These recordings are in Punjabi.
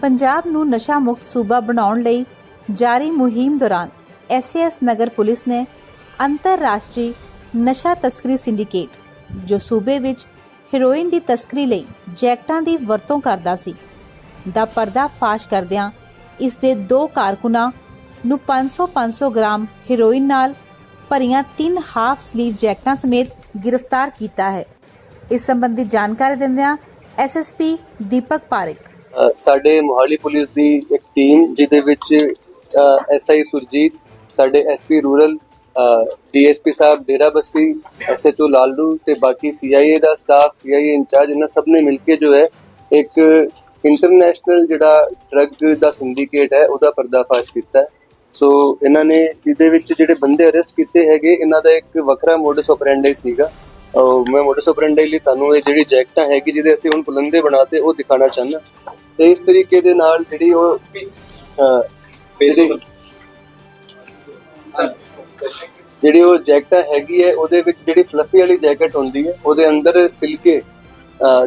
ਪੰਜਾਬ ਨੂੰ ਨਸ਼ਾ ਮੁਕਤ ਸੂਬਾ ਬਣਾਉਣ ਲਈ ਜਾਰੀ ਮੁਹਿੰਮ ਦੌਰਾਨ ਐਸਐਸ ਨਗਰ ਪੁਲਿਸ ਨੇ ਅੰਤਰਰਾਸ਼ਟਰੀ ਨਸ਼ਾ ਤਸਕਰੀ ਸਿੰਡੀਕੇਟ, ਜੋ ਸੂਬੇ ਵਿੱਚ ਹੀਰੋਇਨ ਦੀ ਤਸਕਰੀ ਲਈ ਜੈਕਟਾਂ ਦੀ ਵਰਤੋਂ ਕਰਦਾ ਸੀ, ਦਾ ਪਰਦਾ ਫਾਸ਼ ਕਰਦਿਆਂ ਇਸ ਦੇ ਦੋ ਕਾਰਕੁਨਾਂ ਨੂੰ 500-500 ਗ੍ਰਾਮ ਹੀਰੋਇਨ ਨਾਲ ਭਰੀਆਂ ਤਿੰਨ ਹਾਫ ਸਲੀਵ ਜੈਕਟਾਂ ਸਮੇਤ ਗ੍ਰਿਫਤਾਰ ਕੀਤਾ ਹੈ। ਇਸ ਸੰਬੰਧੀ ਜਾਣਕਾਰੀ ਦਿੰਦਿਆਂ ਐਸਐਸਪੀ ਦੀਪਕ ਪਾਰਿਕ ਸਾਡੇ ਮੋਹਾਲੀ ਪੁਲਿਸ ਦੀ ਇੱਕ ਟੀਮ ਜਿਹਦੇ ਵਿੱਚ ਐਸਆਈ ਸੁਰਜੀਤ, ਸਾਡੇ ਐਸਪੀ ਰੂਰਲ ਡੀਐਸਪੀ ਸਾਹਿਬ ਡੇਰਾ ਬੱਸੀ ਐਸਐਚਓ ਲਾਲੂ ਤੇ ਬਾਕੀ ਸੀਆਈਏ ਦਾ ਸਟਾਫ ਸੀਆਈਏ ਇੰਚਾਰਜ, ਇਹਨਾਂ ਸਭ ਨੇ ਮਿਲ ਕੇ ਜੋ ਹੈ, ਇੱਕ ਇੰਟਰਨੈਸ਼ਨਲ ਜਿਹੜਾ ਡਰੱਗ ਦਾ ਸਿੰਡੀਕੇਟ ਹੈ, ਉਹਦਾ ਪਰਦਾਫਾਸ਼ ਕੀਤਾ ਹੈ। ਸੋ ਇਹਨਾਂ ਨੇ, ਜਿਹਦੇ ਵਿੱਚ ਜਿਹੜੇ ਬੰਦੇ ਅਰੈਸਟ ਕੀਤੇ ਹੈਗੇ, ਇਹਨਾਂ ਦਾ ਇੱਕ ਵੱਖਰਾ ਮੋਡਸ ਆਪਰੈਂਡੀ ਸੀਗਾ। ਮੈਂ ਮੋਡਸ ਆਪਰੈਂਡੀ ਲਈ ਤੁਹਾਨੂੰ ਇਹ ਜਿਹੜੀ ਜੈਕਟਾਂ ਹੈਗੀ ਜਿਹਦੇ ਅਸੀਂ ਹੁਣ ਪੁਲੰਦੇ ਬਣਾਤੇ ਉਹ ਦਿਖਾਣਾ ਚਾਹੁੰਦਾ। ਤੇ ਇਸ ਤਰੀਕੇ ਦੇ ਨਾਲ ਜਿਹੜੀ ਉਹ ਅਹ, ਜਿਹੜੀ ਉਹ ਜੈਕਟਾਂ ਹੈਗੀ ਹੈ ਉਹਦੇ ਵਿੱਚ ਜਿਹੜੀ ਫਲਫੀ ਵਾਲੀ ਜੈਕਟ ਹੁੰਦੀ ਹੈ ਉਹਦੇ ਅੰਦਰ ਸਿਲਕੇ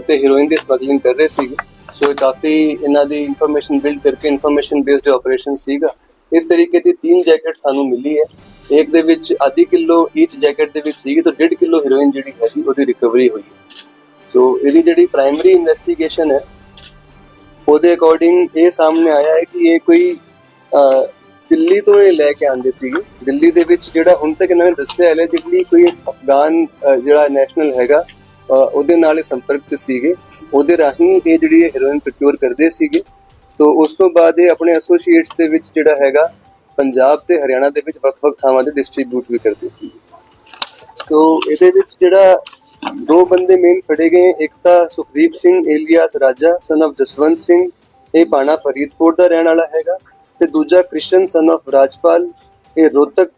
ਤੇ ਹੀਰੋਇਨ ਦੀ ਸਮਗਲਿੰਗ ਕਰ ਰਹੇ ਸੀਗੇ। ਸੋ ਕਾਫੀ ਇਹਨਾਂ ਦੀ ਇਨਫੋਰਮੇਸ਼ਨ ਬਿਲਡ ਕਰਕੇ ਇਨਫੋਰਮੇਸ਼ਨ ਬੇਸਡ ਆਪਰੇਸ਼ਨ ਸੀਗਾ। ਇਸ ਤਰੀਕੇ ਦੀ ਤਿੰਨ ਜੈਕਟ ਸਾਨੂੰ ਮਿਲੀ ਹੈ। ਇੱਕ ਦੇ ਵਿੱਚ ਆਧੀ ਕਿਲੋ ਈਚ ਜੈਕਟ ਦੇ ਵਿੱਚ ਸੀਗੀ ਤਾਂ 1.5 ਕਿਲੋ ਹੀਰੋਇਨ ਜਿਹੜੀ ਹੈਗੀ ਉਹਦੀ ਰਿਕਵਰੀ ਹੋਈ ਹੈ। ਸੋ ਇਹਦੀ ਜਿਹੜੀ ਪ੍ਰਾਇਮਰੀ ਇਨਵੈਸਟੀਗੇਸ਼ਨ ਹੈ, ਉਹਦੇ ਅਕੋਰਡਿੰਗ ਇਹ ਸਾਹਮਣੇ ਆਇਆ ਹੈ ਕਿ ਇਹ ਕੋਈ ਦਿੱਲੀ ਤੋਂ ਇਹ ਲੈ ਕੇ ਆਂਦੇ ਸੀਗੇ। ਦਿੱਲੀ ਦੇ ਵਿੱਚ ਜਿਹੜਾ ਹੁਣ ਤੱਕ ਇਹਨਾਂ ਨੇ ਦੱਸਿਆ ਹੈ ਜਿਹੜੀ ਕੋਈ ਅਫਗਾਨ ਜਿਹੜਾ ਨੈਸ਼ਨਲ ਹੈਗਾ ਉਹਦੇ ਨਾਲ ਇਹ ਸੰਪਰਕ 'ਚ ਸੀਗੇ। ਉਹਦੇ ਰਾਹੀਂ ਇਹ ਜਿਹੜੀ ਹੈਰੋਇਨ ਪ੍ਰੋਕਿਊਰ ਕਰਦੇ ਸੀਗੇ। ਤੋਂ ਉਸ ਤੋਂ ਬਾਅਦ ਇਹ ਆਪਣੇ ਐਸੋਸੀਏਟਸ ਦੇ ਵਿੱਚ ਜਿਹੜਾ ਹੈਗਾ ਪੰਜਾਬ ਤੇ ਹਰਿਆਣਾ ਦੇ ਵਿੱਚ ਵੱਖ-ਵੱਖ ਥਾਵਾਂ ਤੇ ਡਿਸਟ੍ਰੀਬਿਊਟ ਵੀ ਕਰਦੇ ਸੀ। ਸੋ ਇਹਦੇ ਵਿੱਚ ਜਿਹੜਾ ਦੋ ਬੰਦੇ ਮੇਨ ਫੜੇ ਗਏ, ਇੱਕ ਤਾਂ ਸੁਖਦੀਪ ਸਿੰਘ ਏਲੀਆਸ ਰਾਜਾ ਸਨ of ਜਸਵੰਤ ਸਿੰਘ, ਇਹ ਪਾਣਾ ਫਰੀਦਕੋਟ ਦਾ ਰਹਿਣ ਵਾਲਾ ਹੈਗਾ ਤੇ ਦੂਜਾ ਕ੍ਰਿਸ਼ਨ ਸਨ ਆਫ ਰਾਜਪਾਲ, ਇਹ ਰੋਹਤਕ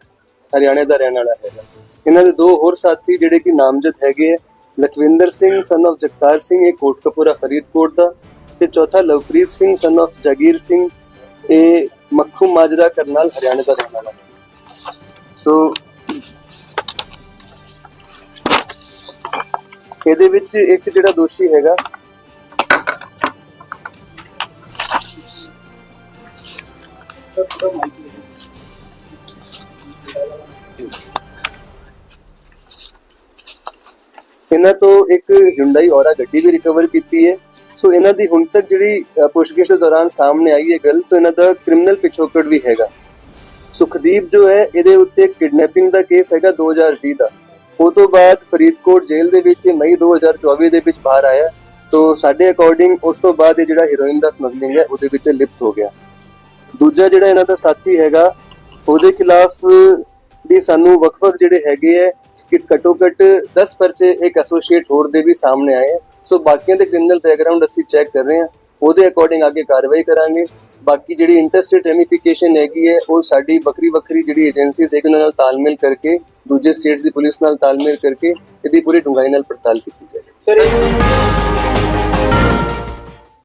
ਹਰਿਆਣਾ ਦਾ ਰਹਿਣ ਵਾਲਾ ਹੈਗਾ। ਇਹਨਾਂ ਦੇ ਦੋ ਹੋਰ ਸਾਥੀ ਜਿਹੜੇ ਕਿ ਨਾਮਜ਼ਦ ਹੈਗੇ ਹੈ ਲਖਵਿੰਦਰ ਸਿੰਘ ਸਨ of ਜਗਤਾਰ ਸਿੰਘ, ਇਹ ਕੋਟਕਪੂਰਾ ਫਰੀਦਕੋਟ ਦਾ ਤੇ ਚੌਥਾ ਲਵਪ੍ਰੀਤ ਸਿੰਘ ਸਨ of ਜਗੀਰ ਸਿੰਘ, ਇਹ ਮੱਖੂ ਮਾਜਰਾ ਕਰਨਾਲ ਹਰਿਆਣਾ ਦਾ ਰਹਿਣ ਵਾਲਾ। ਸੋ ਇਹਦੇ ਵਿੱਚ ਇੱਕ ਜਿਹੜਾ ਦੋਸ਼ੀ ਹੈਗਾ, ਇਹਨਾਂ ਤੋਂ ਇੱਕ ਹਿੰਡਾਈ ਔਰਾ ਗੱਡੀ ਵੀ ਰਿਕਵਰ ਕੀਤੀ ਹੈ। ਸੋ ਇਹਨਾਂ ਦੀ ਹੁਣ ਤੱਕ ਜਿਹੜੀ ਪੁੱਛਗਿੱਛ ਦੇ ਦੌਰਾਨ ਸਾਹਮਣੇ ਆਈ ਹੈ ਗੱਲ ਤਾਂ ਇਹਨਾਂ ਦਾ ਕ੍ਰਿਮੀਨਲ ਪਿਛੋਕੜ ਵੀ ਹੈਗਾ। ਸੁਖਦੀਪ ਜੋ ਹੈ, ਇਹਦੇ ਉੱਤੇ ਕਿਡਨੈਪਿੰਗ ਦਾ ਕੇਸ ਹੈਗਾ 2020 ਦਾ। ਉਹ ਤੋਂ ਬਾਅਦ ਫਰੀਦਕੋਟ ਜੇਲ੍ਹ ਦੇ ਵਿੱਚ ਮਈ 2024 ਦੇ ਵਿੱਚ ਬਾਹਰ ਆਇਆ। ਤੋਂ, ਸਾਡੇ ਅਕੋਰਡਿੰਗ ਉਸ ਤੋਂ ਬਾਅਦ ਇਹ ਜਿਹੜਾ ਹੀਰੋਇਨ ਦਾ ਸਮਗਲਿੰਗ ਹੈ, ਉਹਦੇ ਵਿੱਚ ਲਿਪਤ ਹੋ ਗਿਆ। ਦੂਜਾ ਜਿਹੜਾ ਇਹਨਾਂ ਦਾ ਸਾਥੀ ਹੈਗਾ, ਉਹਦੇ ਖਿਲਾਫ ਵੀ ਸਾਨੂੰ ਵੱਖ-ਵੱਖ ਜਿਹੜੇ ਹੈਗੇ ਹੈ, ਕਿ ਘੱਟੋ ਘੱਟ 10 ਪਰਚੇ ਇੱਕ ਐਸੋਸੀਏਟ ਹੋਰ ਦੇ ਵੀ ਸਾਹਮਣੇ ਆਏ ਸੋ ਬਾਕੀਆਂ ਦੇ ਕ੍ਰਿਮੀਨਲ ਬੈਕਗ੍ਰਾਉਂਡ ਅਸੀਂ ਚੈੱਕ ਕਰ ਰਹੇ ਹਾਂ। ਉਹਦੇ ਅਕੋਰਡਿੰਗ ਅੱਗੇ ਕਾਰਵਾਈ ਕਰਾਂਗੇ। ਬਾਕੀ ਜਿਹੜੀ ਇੰਟਰਸਟੇਟ ਰੈਮੀਫਿਕੇਸ਼ਨ ਹੈਗੀ ਹੈ, ਉਹ ਸਾਡੀ ਵੱਖਰੀ ਵੱਖਰੀ ਜਿਹੜੀ ਏਜੰਸੀਜ਼ ਇੱਕ ਨਾਲ ਤਾਲਮੇਲ ਕਰਕੇ, ਦੂਜੇ ਸਟੇਟਸ ਦੀ ਪੁਲਿਸ ਨਾਲ ਤਾਲਮੇਲ ਕਰਕੇ, ਇਹਦੀ ਪੂਰੀ ਡੂੰਘਾਈ ਨਾਲ ਪੜਤਾਲ ਕੀਤੀ ਜਾਏਗੀ ਸਰ